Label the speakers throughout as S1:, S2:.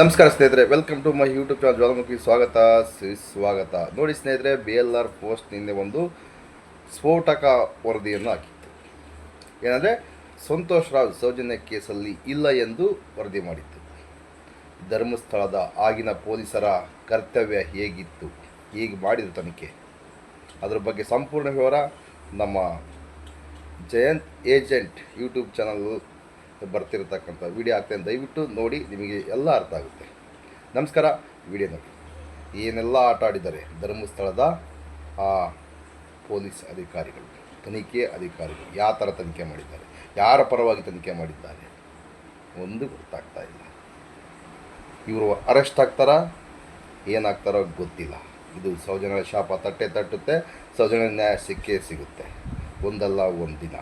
S1: ನಮಸ್ಕಾರ ಸ್ನೇಹಿತರೆ welcome to my YouTube channel Jwalamukhi ಸ್ವಾಗತ ಸ್ವಾಗತ. ನೋಡಿ ಸ್ನೇಹಿತರೆ ಬಿ ಎಲ್ ಆರ್ ಪೋಸ್ಟ್ ನಿನ್ನೆ ಒಂದು ಸ್ಫೋಟಕ ವರದಿಯನ್ನು ಹಾಕಿತ್ತು. ಏನಂದರೆ, ಸಂತೋಷ್ ರಾವ್ ಸೌಜನ್ಯ ಕೇಸಲ್ಲಿ ಇಲ್ಲ ಎಂದು ವರದಿ ಮಾಡಿತ್ತು. ಧರ್ಮಸ್ಥಳದ ಆಗಿನ ಪೊಲೀಸರ ಕರ್ತವ್ಯ ಹೇಗಿತ್ತು, ಹೇಗೆ ಮಾಡಿದ್ರು ತನಿಖೆ? ಅದರ ಬಗ್ಗೆ ಸಂಪೂರ್ಣ ವಿವರ ನಮ್ಮ ಜಯಂತ್ ಏಜೆಂಟ್ ಯೂಟ್ಯೂಬ್ ಚಾನಲ್ ಬರ್ತಿರತಕ್ಕಂಥ ವಿಡಿಯೋ ಆಗ್ತೇನೆ ದಯವಿಟ್ಟು ನೋಡಿ, ನಿಮಗೆ ಎಲ್ಲ ಅರ್ಥ ಆಗುತ್ತೆ. ನಮಸ್ಕಾರ, ವಿಡಿಯೋ ನೋಡಿ ಏನೆಲ್ಲ ಆಟ ಆಡಿದ್ದಾರೆ? ಧರ್ಮಸ್ಥಳದ, ಆ, ಪೊಲೀಸ್ ಅಧಿಕಾರಿಗಳು, ತನಿಖೆ ಅಧಿಕಾರಿಗಳು ಯಾವ ಥರ ತನಿಖೆ ಮಾಡಿದ್ದಾರೆ? ಯಾರ ಪರವಾಗಿ ತನಿಖೆ ಮಾಡಿದ್ದಾರೆ? ಒಂದು ಗೊತ್ತಾಗ್ತಾ ಇಲ್ಲ. ಇವರು ಅರೆಸ್ಟ್ ಆಗ್ತಾರಾ? ಏನಾಗ್ತಾರೋ ಗೊತ್ತಿಲ್ಲ. ಇದು ಸೌಜನ್ಯ ಶಾಪ ತಟ್ಟೆ ತಟ್ಟುತ್ತೆ ಸೌಜನ್ಯ ನ್ಯಾಯ ಸಿಕ್ಕೇ ಸಿಗುತ್ತೆ. ಒಂದಲ್ಲ ಒಂದು ದಿನ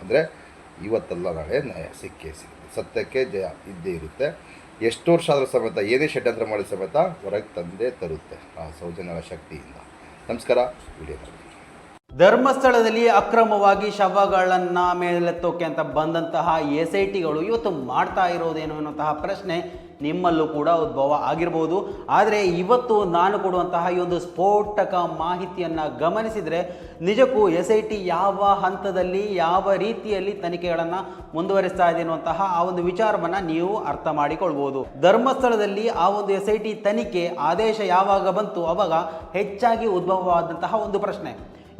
S1: ಅಂದರೆ ಇವತ್ತಲ್ಲ ನಾಳೆ ನ್ಯಾಯ ಸಿಕ್ಕೇ ಸಿಗುತ್ತೆ ಸತ್ಯಕ್ಕೆ ಜಯ ಇದ್ದೇ ಇರುತ್ತೆ. ಎಷ್ಟು ವರ್ಷ ಆದರೂ ಸಮೇತ, ಏನೇ ಷಡ್ಯಂತ್ರ ಮಾಡಿದ ಸಮೇತ ಹೊರಗೆ ತಂದೇ ತರುತ್ತೆ ಆ ಸೌಜನ್ಯರ ಶಕ್ತಿಯಿಂದ. ನಮಸ್ಕಾರ, ವಿಡಿಯೋ
S2: ಧರ್ಮಸ್ಥಳದಲ್ಲಿ ಅಕ್ರಮವಾಗಿ ಶವಗಳನ್ನ ಮೇಲೆತ್ತೋಕೆ ಅಂತ ಬಂದಂತಹ ಎಸ್ ಐ ಟಿಗಳು ಇವತ್ತು ಮಾಡ್ತಾ ಇರೋದೇನು ಅನ್ನುವಂತಹ ಪ್ರಶ್ನೆ ನಿಮ್ಮಲ್ಲೂ ಕೂಡ ಉದ್ಭವ ಆಗಿರ್ಬೋದು. ಆದರೆ ಇವತ್ತು ನಾನು ಕೊಡುವಂತಹ ಈ ಒಂದು ಸ್ಫೋಟಕ ಮಾಹಿತಿಯನ್ನು ಗಮನಿಸಿದರೆ ನಿಜಕ್ಕೂ ಎಸ್ ಐ ಟಿ ಯಾವ ಹಂತದಲ್ಲಿ, ಯಾವ ರೀತಿಯಲ್ಲಿ ತನಿಖೆಗಳನ್ನು ಮುಂದುವರಿಸ್ತಾ ಇದೆ ಅನ್ನುವಂತಹ ಆ ಒಂದು ವಿಚಾರವನ್ನು ನೀವು ಅರ್ಥ ಮಾಡಿಕೊಳ್ಬೋದು. ಧರ್ಮಸ್ಥಳದಲ್ಲಿ ಆ ಒಂದು ಎಸ್ ಐ ಟಿ ತನಿಖೆ ಆದೇಶ ಯಾವಾಗ ಬಂತು ಅವಾಗ ಹೆಚ್ಚಾಗಿ ಉದ್ಭವವಾದಂತಹ ಒಂದು ಪ್ರಶ್ನೆ.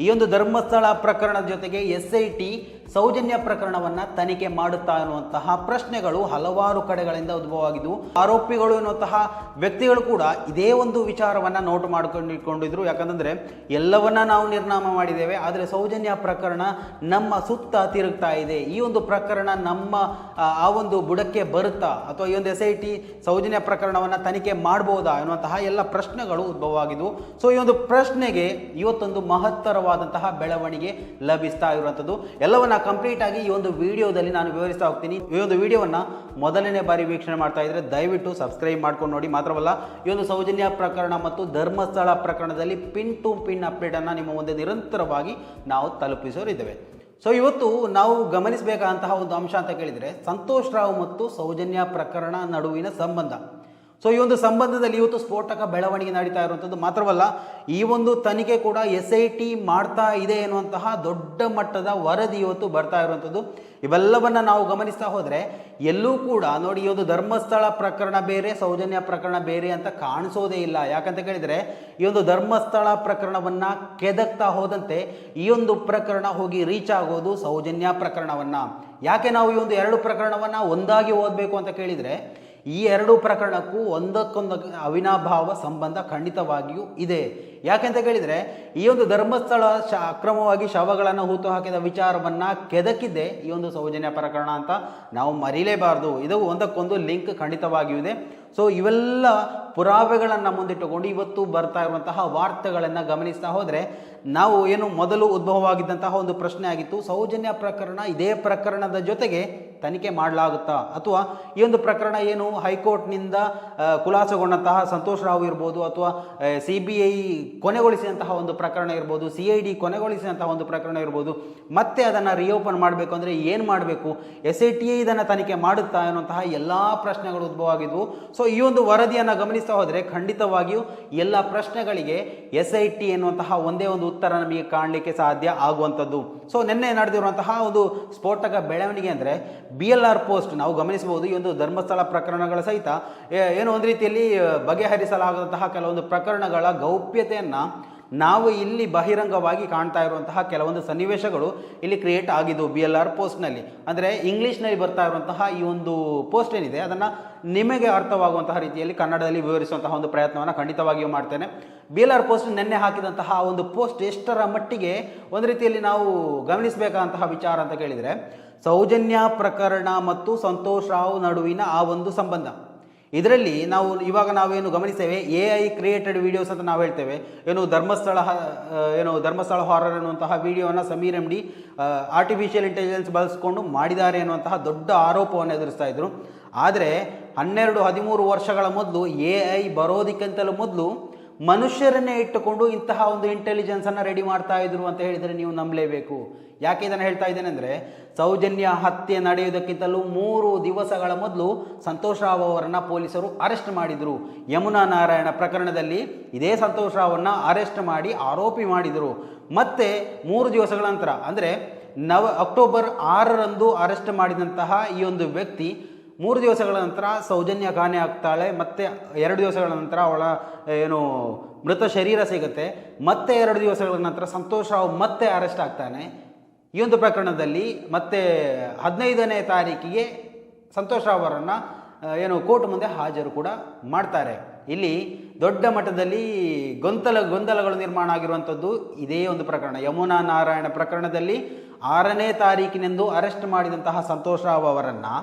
S2: ಈ ಒಂದು ಧರ್ಮಸ್ಥಳ ಪ್ರಕರಣದ ಜೊತೆಗೆ ಎಸ್ ಐ ಟಿ ಸೌಜನ್ಯ ಪ್ರಕರಣವನ್ನ ತನಿಖೆ ಮಾಡುತ್ತಾ ಅನ್ನುವಂತಹ ಪ್ರಶ್ನೆಗಳು ಹಲವಾರು ಕಡೆಗಳಿಂದ ಉದ್ಭವವಾಗಿದ್ದವು ಆರೋಪಿಗಳು ಎನ್ನುವಂತಹ ವ್ಯಕ್ತಿಗಳು ಕೂಡ ಇದೇ ಒಂದು ವಿಚಾರವನ್ನ ನೋಟ್ ಮಾಡಿಕೊಂಡಿಕೊಂಡಿದ್ರು ಯಾಕಂದ್ರೆ ಎಲ್ಲವನ್ನ ನಾವು ನಿರ್ನಾಮ ಮಾಡಿದ್ದೇವೆ ಆದರೆ ಸೌಜನ್ಯ ಪ್ರಕರಣ ನಮ್ಮ ಸುತ್ತ ತಿರುಗ್ತಾ ಇದೆ. ಈ ಒಂದು ಪ್ರಕರಣ ನಮ್ಮ ಆ, ಒಂದು ಬುಡಕ್ಕೆ ಬರುತ್ತಾ? ಅಥವಾ ಈ ಒಂದು ಎಸ್ ಐ ಟಿ ಸೌಜನ್ಯ ಪ್ರಕರಣವನ್ನ ತನಿಖೆ ಮಾಡಬಹುದಾ ಎನ್ನುವಂತಹ ಎಲ್ಲ ಪ್ರಶ್ನೆಗಳು ಉದ್ಭವವಾಗಿದ್ವು. ಸೊ ಈ ಒಂದು ಪ್ರಶ್ನೆಗೆ ಇವತ್ತೊಂದು ಮಹತ್ತರವಾದಂತಹ ಬೆಳವಣಿಗೆ ಲಭಿಸ್ತಾ ಇರುವಂಥದ್ದು. ಎಲ್ಲವನ್ನ ಕಂಪ್ಲೀಟ್ ಆಗಿ ಈ ಒಂದು ವಿಡಿಯೋದಲ್ಲಿ ನಾನು ವಿವರಿಸ್ತಾ ಹೋಗ್ತೀನಿ. ಈ ಒಂದು ವಿಡಿಯೋವನ್ನ ಮೊದಲನೇ ಬಾರಿ ವೀಕ್ಷಣೆ ಮಾಡ್ತಾ ಇದ್ರೆ ದಯವಿಟ್ಟು ಸಬ್ಸ್ಕ್ರೈಬ್ ಮಾಡ್ಕೊಂಡು ನೋಡಿ. ಮಾತ್ರವಲ್ಲ, ಈ ಒಂದು ಸೌಜನ್ಯ ಪ್ರಕರಣ ಮತ್ತು ಧರ್ಮಸ್ಥಳ ಪ್ರಕರಣದಲ್ಲಿ ಪಿನ್ ಟು ಪಿನ್ ಅಪ್ಡೇಟ್ ಅನ್ನ ನಿಮ್ಮ ಮುಂದೆ ನಿರಂತರವಾಗಿ ನಾವು ತಲುಪಿಸೋರಿದ್ದೇವೆ. ಸೊ ಇವತ್ತು ನಾವು ಗಮನಿಸಬೇಕಾದಂತಹ ಒಂದು ಅಂಶ ಅಂತ ಕೇಳಿದರೆ, ಸಂತೋಷ್ ರಾವ್ ಮತ್ತು ಸೌಜನ್ಯ ಪ್ರಕರಣ ನಡುವಿನ ಸಂಬಂಧ. ಸೊ ಈ ಒಂದು ಸಂಬಂಧದಲ್ಲಿ ಇವತ್ತು ಸ್ಫೋಟಕ ಬೆಳವಣಿಗೆ ನಡೀತಾ ಇರುವಂಥದ್ದು ಮಾತ್ರವಲ್ಲ, ಈ ಒಂದು ತನಿಖೆ ಕೂಡ ಎಸ್ ಐ ಟಿ ಮಾಡ್ತಾ ಇದೆ ಎನ್ನುವಂತಹ ದೊಡ್ಡ ಮಟ್ಟದ ವರದಿ ಇವತ್ತು ಬರ್ತಾ ಇರುವಂಥದ್ದು. ಇವೆಲ್ಲವನ್ನ ನಾವು ಗಮನಿಸ್ತಾ ಹೋದರೆ, ಎಲ್ಲೂ ಕೂಡ ನೋಡಿ ಈ ಒಂದು ಧರ್ಮಸ್ಥಳ ಪ್ರಕರಣ ಬೇರೆ, ಸೌಜನ್ಯ ಪ್ರಕರಣ ಬೇರೆ ಅಂತ ಕಾಣಿಸೋದೇ ಇಲ್ಲ. ಯಾಕಂತ ಕೇಳಿದರೆ, ಈ ಒಂದು ಧರ್ಮಸ್ಥಳ ಪ್ರಕರಣವನ್ನ ಕೆದಕ್ತಾ ಹೋದಂತೆ ಈ ಒಂದು ಪ್ರಕರಣ ಹೋಗಿ ರೀಚ್ ಆಗೋದು ಸೌಜನ್ಯ ಪ್ರಕರಣವನ್ನ. ಯಾಕೆ ನಾವು ಈ ಒಂದು ಎರಡು ಪ್ರಕರಣವನ್ನ ಒಂದಾಗಿ ಓದಬೇಕು ಅಂತ ಕೇಳಿದರೆ ಈ ಎರಡು ಪ್ರಕರಣಕ್ಕೂ ಒಂದಕ್ಕೊಂದು ಅವಿನಾಭಾವ ಸಂಬಂಧ ಖಂಡಿತವಾಗಿಯೂ ಇದೆ. ಯಾಕೆಂತ ಕೇಳಿದರೆ, ಈ ಒಂದು ಧರ್ಮಸ್ಥಳ ಶ ಅಕ್ರಮವಾಗಿ ಶವಗಳನ್ನು ಹೂತು ಹಾಕಿದ ವಿಚಾರವನ್ನು ಕೆದಕಿದ್ದೆ ಈ ಒಂದು ಸೌಜನ್ಯ ಪ್ರಕರಣ ಅಂತ ನಾವು ಮರೀಲೇಬಾರ್ದು. ಇದು ಒಂದಕ್ಕೊಂದು ಲಿಂಕ್ ಖಂಡಿತವಾಗಿಯೂ ಇದೆ. ಸೊ, ಇವೆಲ್ಲ ಪುರಾವೆಗಳನ್ನು ಮುಂದಿಟ್ಟುಕೊಂಡು ಇವತ್ತು ಬರ್ತಾ ಇರುವಂತಹ ವಾರ್ತೆಗಳನ್ನು ಗಮನಿಸ್ತಾ ಹೋದರೆ, ನಾವು ಏನು ಮೊದಲು ಉದ್ಭವವಾಗಿದ್ದಂತಹ ಒಂದು ಪ್ರಶ್ನೆ ಆಗಿತ್ತು. ಸೌಜನ್ಯ ಪ್ರಕರಣ ಇದೇ ಪ್ರಕರಣದ ಜೊತೆಗೆ ತನಿಖೆ ಮಾಡಲಾಗುತ್ತಾ? ಅಥವಾ ಈ ಒಂದು ಪ್ರಕರಣ ಏನು ಹೈಕೋರ್ಟ್ನಿಂದ ಖುಲಾಸೆಗೊಂಡಂತಹ ಸಂತೋಷ್ ರಾವ್ ಇರ್ಬೋದು, ಅಥವಾ ಸಿ ಬಿ ಐ ಕೊನೆಗೊಳಿಸಿದಂತಹ ಒಂದು ಪ್ರಕರಣ ಇರ್ಬೋದು ಸಿ ಐ ಡಿ ಕೊನೆಗೊಳಿಸಿದಂತಹ ಒಂದು ಪ್ರಕರಣ ಇರ್ಬೋದು, ಮತ್ತೆ ಅದನ್ನು ರಿಓಪನ್ ಮಾಡಬೇಕು ಅಂದರೆ ಏನು ಮಾಡಬೇಕು? ಎಸ್ ಐ ಟಿ ಐ ಇದನ್ನು ತನಿಖೆ ಮಾಡುತ್ತಾ ಅನ್ನುವಂತಹ ಎಲ್ಲ ಪ್ರಶ್ನೆಗಳು ಉದ್ಭವ ಆಗಿದ್ವು ಸೊ ಈ ಒಂದು ವರದಿಯನ್ನು ಗಮನಿಸ್ತಾ ಹೋದರೆ ಖಂಡಿತವಾಗಿಯೂ ಎಲ್ಲ ಪ್ರಶ್ನೆಗಳಿಗೆ ಎಸ್ ಐ ಟಿ ಎನ್ನುವಂತಹ ಒಂದೇ ಒಂದು ಉತ್ತರ ನಮಗೆ ಕಾಣಲಿಕ್ಕೆ ಸಾಧ್ಯ ಆಗುವಂಥದ್ದು. ಸೊ ನಿನ್ನೆ ನಡೆದಿರುವಂತಹ ಒಂದು ಸ್ಫೋಟಕ ಬೆಳವಣಿಗೆ ಅಂದರೆ ಬಿ ಎಲ್ ಆರ್ ಪೋಸ್ಟ್ ನಾವು ಗಮನಿಸಬಹುದು. ಈ ಒಂದು ಧರ್ಮಸ್ಥಳ ಪ್ರಕರಣಗಳ ಸಹಿತ ಏನು ಒಂದು ರೀತಿಯಲ್ಲಿ ಬಗೆಹರಿಸಲಾಗದಂತಹ ಕೆಲವೊಂದು ಪ್ರಕರಣಗಳ ಗೌಪ್ಯತೆಯನ್ನು ನಾವು ಇಲ್ಲಿ ಬಹಿರಂಗವಾಗಿ ಕಾಣ್ತಾ ಇರುವಂತಹ ಕೆಲವೊಂದು ಸನ್ನಿವೇಶಗಳು ಇಲ್ಲಿ ಕ್ರಿಯೇಟ್ ಆಗಿದ್ದು ಬಿ ಎಲ್ ಆರ್ ಪೋಸ್ಟ್ನಲ್ಲಿ ಅಂದರೆ ಇಂಗ್ಲೀಷ್ನಲ್ಲಿ ಬರ್ತಾ ಇರುವಂತಹ ಈ ಒಂದು ಪೋಸ್ಟ್ ಏನಿದೆ, ಅದನ್ನು ನಿಮಗೆ ಅರ್ಥವಾಗುವಂತಹ ರೀತಿಯಲ್ಲಿ ಕನ್ನಡದಲ್ಲಿ ವಿವರಿಸುವಂತಹ ಒಂದು ಪ್ರಯತ್ನವನ್ನು ಖಂಡಿತವಾಗಿಯೂ ಮಾಡ್ತೇನೆ. ಬಿ ಎಲ್ ಆರ್ ಪೋಸ್ಟ್ ನಿನ್ನೆ ಹಾಕಿದಂತಹ ಒಂದು ಪೋಸ್ಟ್ ಎಷ್ಟರ ಮಟ್ಟಿಗೆ ಒಂದು ರೀತಿಯಲ್ಲಿ ನಾವು ಗಮನಿಸಬೇಕಾದಂತಹ ವಿಚಾರ ಅಂತ ಕೇಳಿದರೆ, ಸೌಜನ್ಯ ಪ್ರಕರಣ ಮತ್ತು ಸಂತೋಷ್ ರಾವ್ ನಡುವಿನ ಆ ಒಂದು ಸಂಬಂಧ. ಇದರಲ್ಲಿ ನಾವು ಇವಾಗ ನಾವೇನು ಗಮನಿಸ್ತೇವೆ ಎ ಐ ಕ್ರಿಯೇಟೆಡ್ ವೀಡಿಯೋಸ್ ಅಂತ ನಾವು ಹೇಳ್ತೇವೆ. ಏನು ಧರ್ಮಸ್ಥಳ ಏನು ಧರ್ಮಸ್ಥಳ ಹಾರರ್ ಅನ್ನುವಂತಹ ವಿಡಿಯೋನ Sameer M D artificial intelligence ಬಳಸ್ಕೊಂಡು ಮಾಡಿದ್ದಾರೆ ಅನ್ನುವಂತಹ ದೊಡ್ಡ ಆರೋಪವನ್ನು ಎದುರಿಸ್ತಾ ಇದ್ರು. ಆದರೆ ಹನ್ನೆರಡು ಹದಿಮೂರು ವರ್ಷಗಳ ಮೊದಲು ಎ ಐ ಬರೋದಕ್ಕಿಂತಲೂ ಮೊದಲು ಮನುಷ್ಯರನ್ನೇ ಇಟ್ಟುಕೊಂಡು ಇಂತಹ ಒಂದು ಇಂಟೆಲಿಜೆನ್ಸನ್ನು ರೆಡಿ ಮಾಡ್ತಾ ಇದ್ರು ಅಂತ ಹೇಳಿದರೆ ನೀವು ನಂಬಲೇಬೇಕು. ಯಾಕೆ ಇದನ್ನು ಹೇಳ್ತಾ ಇದ್ದೇನೆ ಅಂದರೆ, ಸೌಜನ್ಯ ಹತ್ಯೆ ನಡೆಯುವುದಕ್ಕಿಂತಲೂ ಮೂರು ದಿವಸಗಳ ಮೊದಲು ಸಂತೋಷ್ ರಾವ್ ಅವರನ್ನು ಪೊಲೀಸರು ಅರೆಸ್ಟ್ ಮಾಡಿದರು. ಯಮುನಾ ನಾರಾಯಣ ಪ್ರಕರಣದಲ್ಲಿ ಇದೇ ಸಂತೋಷ್ ರಾವನ್ನು ಅರೆಸ್ಟ್ ಮಾಡಿ ಆರೋಪಿ ಮಾಡಿದರು. ಮತ್ತೆ ಮೂರು ದಿವಸಗಳ ನಂತರ, ಅಂದರೆ ನವ ಅಕ್ಟೋಬರ್ ಆರರಂದು ಅರೆಸ್ಟ್ ಮಾಡಿದಂತಹ ಈ ಒಂದು ವ್ಯಕ್ತಿ ಮೂರು ದಿವಸಗಳ ನಂತರ ಸೌಜನ್ಯ ಕಾಣೆ ಆಗ್ತಾಳೆ, ಮತ್ತೆ ಎರಡು ದಿವಸಗಳ ನಂತರ ಅವಳ ಏನು, ಮೃತ ಶರೀರ ಸಿಗುತ್ತೆ. ಮತ್ತೆ ಎರಡು ದಿವಸಗಳ ನಂತರ ಸಂತೋಷ್ ರಾವ್ ಮತ್ತೆ ಅರೆಸ್ಟ್ ಆಗ್ತಾನೆ. ಈ ಒಂದು ಪ್ರಕರಣದಲ್ಲಿ ಮತ್ತೆ ಹದಿನೈದನೇ ತಾರೀಕಿಗೆ ಸಂತೋಷ್ ರಾವ್ ಅವರನ್ನು ಏನು, ಕೋರ್ಟ್ ಮುಂದೆ ಹಾಜರು ಕೂಡ ಮಾಡ್ತಾರೆ. ಇಲ್ಲಿ ದೊಡ್ಡ ಮಟ್ಟದಲ್ಲಿ ಗೊಂದಲ, ಗೊಂದಲಗಳು ನಿರ್ಮಾಣ ಆಗಿರುವಂಥದ್ದು ಇದೇ ಒಂದು ಪ್ರಕರಣ. ಯಮುನಾ ನಾರಾಯಣ ಪ್ರಕರಣದಲ್ಲಿ ಆರನೇ ತಾರೀಕಿನೆಂದು ಅರೆಸ್ಟ್ ಮಾಡಿದಂತಹ ಸಂತೋಷ್ ರಾವ್ ಅವರನ್ನು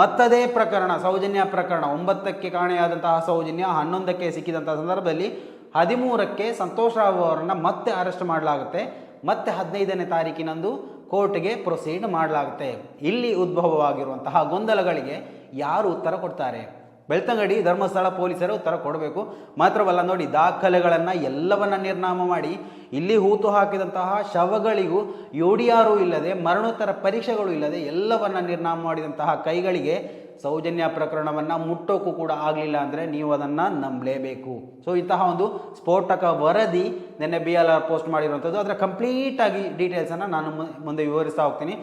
S2: ಮತ್ತದೇ ಪ್ರಕರಣ, ಸೌಜನ್ಯ ಪ್ರಕರಣ, ಒಂಬತ್ತಕ್ಕೆ ಕಾಣೆಯಾದಂತಹ ಸೌಜನ್ಯ, ಹನ್ನೊಂದಕ್ಕೆ ಸಿಕ್ಕಿದಂತಹ ಸಂದರ್ಭದಲ್ಲಿ ಹದಿಮೂರಕ್ಕೆ ಸಂತೋಷ್ ರಾವ್ ಅವರನ್ನು ಮತ್ತೆ ಅರೆಸ್ಟ್ ಮಾಡಲಾಗುತ್ತೆ. ಮತ್ತೆ ಹದಿನೈದನೇ ತಾರೀಕಿನಂದು ಕೋರ್ಟ್ಗೆ ಪ್ರೊಸೀಡ್ ಮಾಡಲಾಗುತ್ತೆ. ಇಲ್ಲಿ ಉದ್ಭವವಾಗಿರುವಂತಹ ಗೊಂದಲಗಳಿಗೆ ಯಾರು ಉತ್ತರ ಕೊಡ್ತಾರೆ? ಬೆಳ್ತಂಗಡಿ ಧರ್ಮಸ್ಥಳ ಪೊಲೀಸರು ಉತ್ತರ ಕೊಡಬೇಕು. ಮಾತ್ರವಲ್ಲ ನೋಡಿ, ದಾಖಲೆಗಳನ್ನು ಎಲ್ಲವನ್ನ ನಿರ್ನಾಮ ಮಾಡಿ, ಇಲ್ಲಿ ಹೂತು ಹಾಕಿದಂತಹ ಶವಗಳಿಗೂ ಯೋಡಿಯಾರು ಇಲ್ಲದೆ, ಮರಣೋತ್ತರ ಪರೀಕ್ಷೆಗಳು ಇಲ್ಲದೆ ಎಲ್ಲವನ್ನ ನಿರ್ನಾಮ ಮಾಡಿದಂತಹ ಕೈಗಳಿಗೆ ಸೌಜನ್ಯ ಪ್ರಕರಣವನ್ನು ಮುಟ್ಟೋಕ್ಕೂ ಕೂಡ ಆಗಲಿಲ್ಲ ಅಂದರೆ ನೀವು ಅದನ್ನು ನಂಬಲೇಬೇಕು. ಸೊ ಇಂತಹ ಒಂದು ಸ್ಫೋಟಕ ವರದಿ ನಿನ್ನೆ ಬಿ ಎಲ್ ಆರ್ ಪೋಸ್ಟ್ ಮಾಡಿರುವಂಥದ್ದು. ಅದರ ಕಂಪ್ಲೀಟಾಗಿ ಡೀಟೇಲ್ಸನ್ನು ನಾನು ಮುಂದೆ ವಿವರಿಸ್ತಾ ಹೋಗ್ತೀನಿ.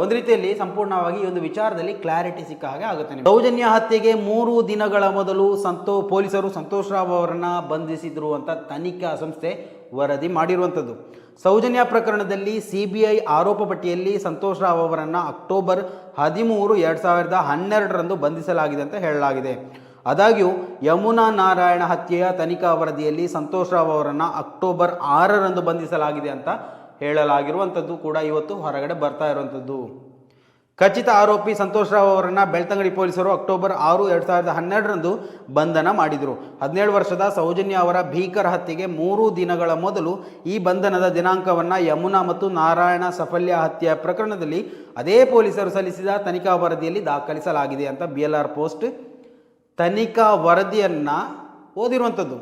S2: ಒಂದು ರೀತಿಯಲ್ಲಿ ಸಂಪೂರ್ಣವಾಗಿ ಒಂದು ವಿಚಾರದಲ್ಲಿ ಕ್ಲಾರಿಟಿ ಸಿಕ್ಕ ಹಾಗೆ ಆಗುತ್ತೆ. ಸೌಜನ್ಯ ಹತ್ಯೆಗೆ ಮೂರು ದಿನಗಳ ಮೊದಲು ಸಂತೋ, ಪೊಲೀಸರು ಸಂತೋಷ್ ರಾವ್ ಅವರನ್ನ ಬಂಧಿಸಿದ್ರು ಅಂತ ತನಿಖಾ ಸಂಸ್ಥೆ ವರದಿ ಮಾಡಿರುವಂಥದ್ದು ಸೌಜನ್ಯ ಪ್ರಕರಣದಲ್ಲಿ ಸಿ ಬಿ ಐ ಆರೋಪ ಪಟ್ಟಿಯಲ್ಲಿ ಸಂತೋಷ್ ರಾವ್ ಅವರನ್ನು ಅಕ್ಟೋಬರ್ ಹದಿಮೂರು ಎರಡು ಸಾವಿರದ ಹನ್ನೆರಡರಂದು ಬಂಧಿಸಲಾಗಿದೆ ಅಂತ ಹೇಳಲಾಗಿದೆ ಆದಾಗ್ಯೂ, ಯಮುನಾ ನಾರಾಯಣ ಹತ್ಯೆಯ ತನಿಖಾ ವರದಿಯಲ್ಲಿ ಸಂತೋಷ್ ರಾವ್ ಅವರನ್ನು ಅಕ್ಟೋಬರ್ ಆರರಂದು ಬಂಧಿಸಲಾಗಿದೆ ಅಂತ ಹೇಳಲಾಗಿರುವಂಥದ್ದು ಕೂಡ ಇವತ್ತು ಹೊರಗಡೆ ಬರ್ತಾ ಇರುವಂಥದ್ದು. ಖಚಿತ ಆರೋಪಿ ಸಂತೋಷ್ ರಾವ್ ಅವರನ್ನು ಬೆಳ್ತಂಗಡಿ ಪೊಲೀಸರು ಅಕ್ಟೋಬರ್ ಆರು, ಎರಡು ಸಾವಿರದ ಹನ್ನೆರಡರಂದು ಬಂಧನ ಮಾಡಿದರು. ಹದಿನೇಳು ವರ್ಷದ ಸೌಜನ್ಯ ಅವರ ಭೀಕರ ಹತ್ಯೆಗೆ ಮೂರು ದಿನಗಳ ಮೊದಲು ಈ ಬಂಧನದ ದಿನಾಂಕವನ್ನು ಯಮುನಾ ಮತ್ತು ನಾರಾಯಣ ಸಫಲ್ಯ ಹತ್ಯೆ ಪ್ರಕರಣದಲ್ಲಿ ಅದೇ ಪೊಲೀಸರು ಸಲ್ಲಿಸಿದ ತನಿಖಾ ವರದಿಯಲ್ಲಿ ದಾಖಲಿಸಲಾಗಿದೆ ಅಂತ ಬಿ ಎಲ್ ಆರ್ ಪೋಸ್ಟ್ ತನಿಖಾ ವರದಿಯನ್ನು ಓದಿರುವಂಥದ್ದು.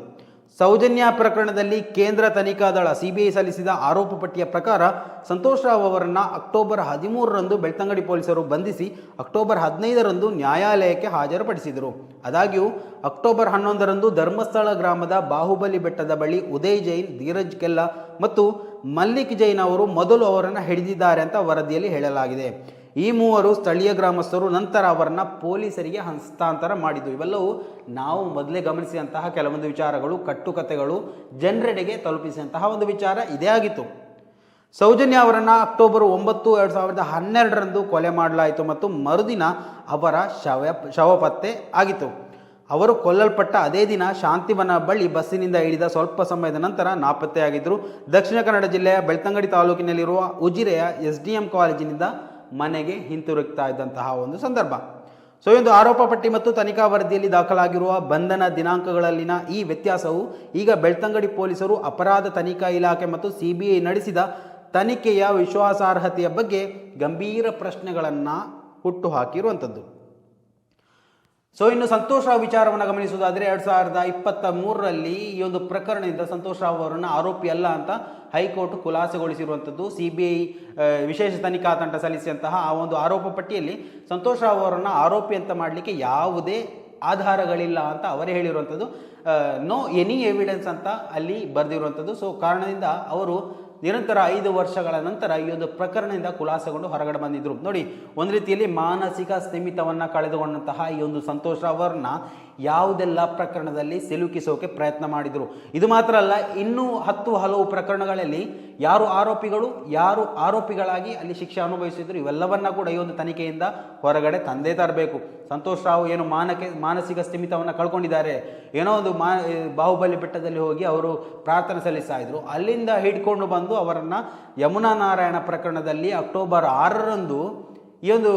S2: ಸೌಜನ್ಯ ಪ್ರಕರಣದಲ್ಲಿ ಕೇಂದ್ರ ತನಿಖಾ ದಳ ಸಿಬಿಐ ಸಲ್ಲಿಸಿದ ಆರೋಪ ಪಟ್ಟಿಯ ಪ್ರಕಾರ ಸಂತೋಷ್ ರಾವ್ ಅವರನ್ನು ಅಕ್ಟೋಬರ್ ಹದಿಮೂರರಂದು ಬೆಳ್ತಂಗಡಿ ಪೊಲೀಸರು ಬಂಧಿಸಿ ಅಕ್ಟೋಬರ್ ಹದಿನೈದರಂದು ನ್ಯಾಯಾಲಯಕ್ಕೆ ಹಾಜರುಪಡಿಸಿದರು. ಆದಾಗ್ಯೂ, ಅಕ್ಟೋಬರ್ ಹನ್ನೊಂದರಂದು ಧರ್ಮಸ್ಥಳ ಗ್ರಾಮದ ಬಾಹುಬಲಿ ಬೆಟ್ಟದ ಬಳಿ ಉದಯ್ ಜೈನ್, ಧೀರಜ್ ಕೆಲ್ಲ ಮತ್ತು ಮಲ್ಲಿಕ್ ಜೈನ್ ಅವರು ಮೊದಲು ಅವರನ್ನು ಹಿಡಿದಿದ್ದಾರೆ ಅಂತ ವರದಿಯಲ್ಲಿ ಹೇಳಲಾಗಿದೆ. ಈ ಮೂವರು ಸ್ಥಳೀಯ ಗ್ರಾಮಸ್ಥರು ನಂತರ ಅವರನ್ನು ಪೊಲೀಸರಿಗೆ ಹಸ್ತಾಂತರ ಮಾಡಿದ್ದು. ಇವೆಲ್ಲವೂ ನಾವು ಮೊದಲೇ ಗಮನಿಸಿದಂತಹ ಕೆಲವೊಂದು ವಿಚಾರಗಳು ಕಟ್ಟುಕತೆಗಳು ಜನರೆಡೆಗೆ ತಲುಪಿಸಿದಂತಹ ಒಂದು ವಿಚಾರ ಇದೇ ಆಗಿತ್ತು. ಸೌಜನ್ಯ ಅವರನ್ನು ಅಕ್ಟೋಬರ್ ಒಂಬತ್ತು ಎರಡು ಸಾವಿರದ ಹನ್ನೆರಡರಂದು ಕೊಲೆ ಮಾಡಲಾಯಿತು ಮತ್ತು ಮರುದಿನ ಅವರ ಶವ ಶವ ಪತ್ತೆ ಆಗಿತ್ತು. ಅವರು ಕೊಲ್ಲಲ್ಪಟ್ಟ ಅದೇ ದಿನ ಶಾಂತಿವನ ಬಳಿ ಬಸ್ಸಿನಿಂದ ಇಳಿದ ಸ್ವಲ್ಪ ಸಮಯದ ನಂತರ ನಾಪತ್ತೆಯಾಗಿದ್ದರು. ದಕ್ಷಿಣ ಕನ್ನಡ ಜಿಲ್ಲೆಯ ಬೆಳ್ತಂಗಡಿ ತಾಲೂಕಿನಲ್ಲಿರುವ ಉಜಿರೆಯ ಎಸ್ ಡಿ ಎಂ ಕಾಲೇಜಿನಿಂದ ಮನೆಗೆ ಹಿಂತಿರುಗ್ತಾ ಇದ್ದಂತಹ ಒಂದು ಸಂದರ್ಭ. ಸೊ ಒಂದು ಆರೋಪ ಪಟ್ಟಿ ಮತ್ತು ತನಿಖಾ ವರದಿಯಲ್ಲಿ ದಾಖಲಾಗಿರುವ ಬಂಧನ ದಿನಾಂಕಗಳಲ್ಲಿನ ಈ ವ್ಯತ್ಯಾಸವು ಈಗ ಬೆಳ್ತಂಗಡಿ ಪೊಲೀಸರು ಅಪರಾಧ ತನಿಖಾ ಇಲಾಖೆ ಮತ್ತು ಸಿಬಿಐ ನಡೆಸಿದ ತನಿಖೆಯ ವಿಶ್ವಾಸಾರ್ಹತೆಯ ಬಗ್ಗೆ ಗಂಭೀರ ಪ್ರಶ್ನೆಗಳನ್ನು ಹುಟ್ಟುಹಾಕಿರುವಂಥದ್ದು ಸೊ ಇನ್ನು ಸಂತೋಷ್ ರಾವ್ ವಿಚಾರವನ್ನು ಗಮನಿಸುವುದಾದರೆ ಎರಡು ಸಾವಿರದ ಇಪ್ಪತ್ತ ಮೂರರಲ್ಲಿ ಈ ಒಂದು ಪ್ರಕರಣದಿಂದ ಸಂತೋಷ್ ರಾವ್ ಅವರನ್ನು ಆರೋಪಿ ಅಲ್ಲ ಅಂತ ಹೈಕೋರ್ಟ್ ಖುಲಾಸೆಗೊಳಿಸಿರುವಂಥದ್ದು. ಸಿ ಬಿ ಐ ವಿಶೇಷ ತನಿಖಾ ತಂಡ ಸಲ್ಲಿಸಿದಂತಹ ಆ ಒಂದು ಆರೋಪ ಪಟ್ಟಿಯಲ್ಲಿ ಸಂತೋಷ್ ರಾವ್ ಅವರನ್ನು ಆರೋಪಿ ಅಂತ ಮಾಡಲಿಕ್ಕೆ ಯಾವುದೇ ಆಧಾರಗಳಿಲ್ಲ ಅಂತ ಅವರೇ ಹೇಳಿರುವಂಥದ್ದು. ನೋ ಎನಿ ಎವಿಡೆನ್ಸ್ ಅಂತ ಅಲ್ಲಿ ಬರೆದಿರುವಂಥದ್ದು. ಸೊ ಕಾರಣದಿಂದ ಅವರು ನಿರಂತರ ಐದು ವರ್ಷಗಳ ನಂತರ ಈ ಒಂದು ಪ್ರಕರಣದಿಂದ ಖುಲಾಸೆಗೊಂಡು ಹೊರಗಡೆ ಬಂದಿದ್ದರು ನೋಡಿ, ಒಂದು ರೀತಿಯಲ್ಲಿ ಮಾನಸಿಕ ಸ್ಥಿಮಿತವನ್ನು ಕಳೆದುಕೊಂಡಂತಹ ಈ ಒಂದು ಸಂತೋಷ್ ಅವರನ್ನ ಯಾವುದೆಲ್ಲ ಪ್ರಕರಣದಲ್ಲಿ ಸಿಲುಕಿಸೋಕೆ ಪ್ರಯತ್ನ ಮಾಡಿದರು. ಇದು ಮಾತ್ರ ಅಲ್ಲ, ಇನ್ನೂ ಹತ್ತು ಹಲವು ಪ್ರಕರಣಗಳಲ್ಲಿ ಯಾರು ಆರೋಪಿಗಳು, ಯಾರು ಆರೋಪಿಗಳಾಗಿ ಅಲ್ಲಿ ಶಿಕ್ಷೆ ಅನುಭವಿಸಿದ್ರು, ಇವೆಲ್ಲವನ್ನ ಕೂಡ ಈ ಒಂದು ತನಿಖೆಯಿಂದ ಹೊರಗಡೆ ತಂದೆ ತರಬೇಕು. ಸಂತೋಷ್ ರಾವ್ ಏನು ಮಾನಕ್ಕೆ ಮಾನಸಿಕ ಸ್ಥಿಮಿತವನ್ನು ಕಳ್ಕೊಂಡಿದ್ದಾರೆ. ಏನೋ ಒಂದು ಮಾ, ಬಾಹುಬಲಿ ಬೆಟ್ಟದಲ್ಲಿ ಹೋಗಿ ಅವರು ಪ್ರಾರ್ಥನೆ ಸಲ್ಲಿಸ್ತಾ ಇದ್ರು. ಅಲ್ಲಿಂದ ಹಿಡ್ಕೊಂಡು ಬಂದು ಅವರನ್ನು ಯಮುನಾ ನಾರಾಯಣ ಪ್ರಕರಣದಲ್ಲಿ ಅಕ್ಟೋಬರ್ ಆರರಂದು ಈ ಒಂದು,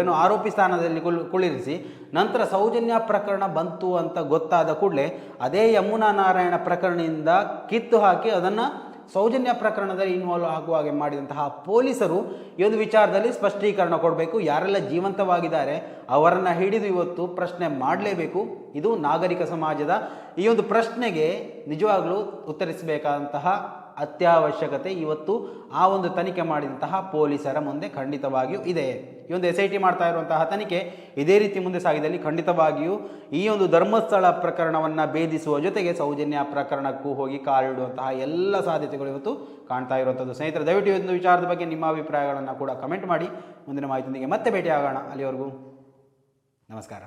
S2: ಏನು ಆರೋಪಿ ಸ್ಥಾನದಲ್ಲಿ ಕುಳ್, ಕುಳ್ಳಿರಿಸಿ ನಂತರ ಸೌಜನ್ಯ ಪ್ರಕರಣ ಬಂತು ಅಂತ ಗೊತ್ತಾದ ಕೂಡಲೇ ಅದೇ ಯಮುನಾ ನಾರಾಯಣ ಪ್ರಕರಣದಿಂದ ಕಿತ್ತು ಹಾಕಿ ಅದನ್ನು ಸೌಜನ್ಯ ಪ್ರಕರಣದಲ್ಲಿ ಇನ್ವಾಲ್ವ್ ಆಗುವ ಹಾಗೆ ಮಾಡಿದಂತಹ ಪೊಲೀಸರು ಈ ಒಂದು ವಿಚಾರದಲ್ಲಿ ಸ್ಪಷ್ಟೀಕರಣ ಕೊಡಬೇಕು. ಯಾರೆಲ್ಲ ಜೀವಂತವಾಗಿದ್ದಾರೆ ಅವರನ್ನು ಹಿಡಿದು ಇವತ್ತು ಪ್ರಶ್ನೆ ಮಾಡಲೇಬೇಕು. ಇದು ನಾಗರಿಕ ಸಮಾಜದ ಈ ಒಂದು ಪ್ರಶ್ನೆಗೆ ನಿಜವಾಗ್ಲೂ ಉತ್ತರಿಸಬೇಕಾದಂತಹ ಅತ್ಯವಶ್ಯಕತೆ ಇವತ್ತು ಆ ಒಂದು ತನಿಖೆ ಮಾಡಿದಂತಹ ಪೊಲೀಸರ ಮುಂದೆ ಖಂಡಿತವಾಗಿಯೂ ಇದೆ. ಈ ಒಂದು ಎಸ್ ಐ ಟಿ ಮಾಡ್ತಾ ಇರುವಂತಹ ತನಿಖೆ ಇದೇ ರೀತಿ ಮುಂದೆ ಸಾಗಿದಲ್ಲಿ ಖಂಡಿತವಾಗಿಯೂ ಈ ಒಂದು ಧರ್ಮಸ್ಥಳ ಪ್ರಕರಣವನ್ನು ಭೇದಿಸುವ ಜೊತೆಗೆ ಸೌಜನ್ಯ ಪ್ರಕರಣಕ್ಕೂ ಹೋಗಿ ಕಾಲಿಡುವಂತಹ ಎಲ್ಲ ಸಾಧ್ಯತೆಗಳು ಇವತ್ತು ಕಾಣ್ತಾ ಇರುವಂಥದ್ದು. ಸ್ನೇಹಿತರೆ, ದಯವಿಟ್ಟು ಒಂದು ವಿಚಾರದ ಬಗ್ಗೆ ನಿಮ್ಮ ಅಭಿಪ್ರಾಯಗಳನ್ನು ಕೂಡ ಕಮೆಂಟ್ ಮಾಡಿ. ಮುಂದಿನ ಮಾಹಿತಿಯೊಂದಿಗೆ ಮತ್ತೆ ಭೇಟಿ ಆಗೋಣ ಅಲ್ಲಿವರೆಗೂ ನಮಸ್ಕಾರ.